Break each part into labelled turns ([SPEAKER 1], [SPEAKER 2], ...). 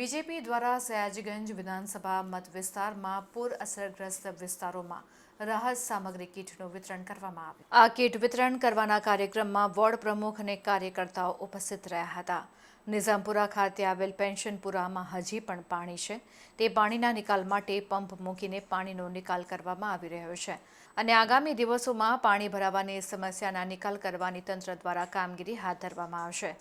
[SPEAKER 1] BJP દ્વારા સયાજગંજ વિધાનસભા મત વિસ્તારમાં પૂર અસરગ્રસ્ત વિસ્તારોમાં રાહત સામગ્રી કીટનું વિતરણ કરવામાં આવ્યું. આ કીટ વિતરણ કરવાના કાર્યક્રમમાં વોર્ડ પ્રમુખ અને કાર્યકર્તાઓ ઉપસ્થિત રહ્યા હતા. નિઝામપુરા ખાતે આવેલ પેન્શનપુરામાં હજી પણ પાણી છે. તે પાણીના નિકાલ માટે પંપ મૂકીને પાણીનો નિકાલ કરવામાં આવી રહ્યો છે. અને આગામી દિવસોમાં પાણી ભરાવાની સમસ્યાના નિકાલ કરવાની તંત્ર દ્વારા કામગીરી હાથ ધરવામાં આવશે.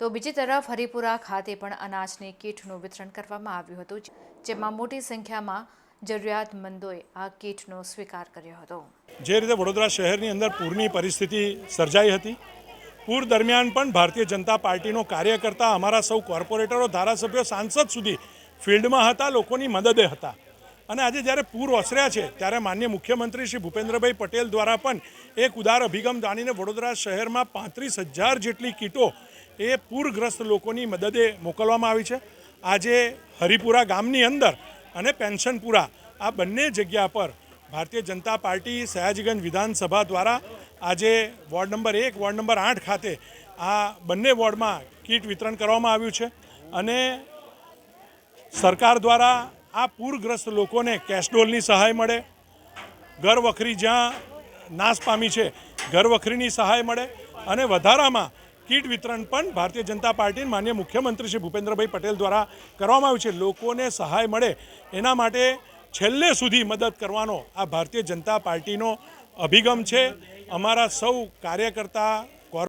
[SPEAKER 1] તો બીજી તરફ હરિપુરા ખાતે પણ અનાજની કીટનું વિતરણ કરવામાં આવ્યું હતું, જેમાં મોટી સંખ્યામાં જરૂરિયાતમંદોએ આ કીટનો સ્વીકાર કર્યો હતો.
[SPEAKER 2] જે રીતે વડોદરા શહેરની અંદર પૂરની પરિસ્થિતિ સર્જાઈ હતી, પૂર દરમિયાન પણ ભારતીય જનતા પાર્ટીનો કાર્યકર્તા અમારા સૌ કોર્પોરેટરો, ધારાસભ્યો, સાંસદ સુધી ફિલ્ડમાં હતા, લોકોની મદદે હતા. અને આજે જ્યારે પૂર ઓસર્યા છે, ત્યારે માન્ય મુખ્યમંત્રી શ્રી ભૂપેન્દ્રભાઈ પટેલ દ્વારા પણ એક ઉદાર અભિગમ જાણીને વડોદરા શહેરમાં પાંત્રીસ હજાર જેટલી કીટો એ પૂરગ્રસ્ત લોકોની મદદે મોકલવામાં આવી છે. આજે હરિપુરા ગામની અંદર અને પેન્શનપુરા આ બંને જગ્યા પર ભારતીય જનતા પાર્ટી સયાજીગંજ વિધાનસભા દ્વારા આજે વોર્ડ નંબર એક, વોર્ડ નંબર આઠ ખાતે આ બંને વોર્ડમાં કીટ વિતરણ કરવામાં આવ્યું છે અને સરકાર દ્વારા આ પૂરગ્રસ્ત લોકોને કેશડોલની સહાય મળે. ઘર વખરી જ્યાં નાશ પામી છે ઘર વખરીની સહાય મળે અને વધારામાં કીટ વિતરણ પણ ભારતીય જનતા પાર્ટી માન્ય મુખ્યમંત્રી શ્રી ભૂપેન્દ્રભાઈ પટેલ દ્વારા કરવામાં આવ્યું છે. લોકોને સહાય મળે એના માટે છેલ્લે સુધી મદદ કરવાનો આ ભારતીય જનતા પાર્ટીનો અભિગમ છે. અમારા સૌ કાર્યકર્તા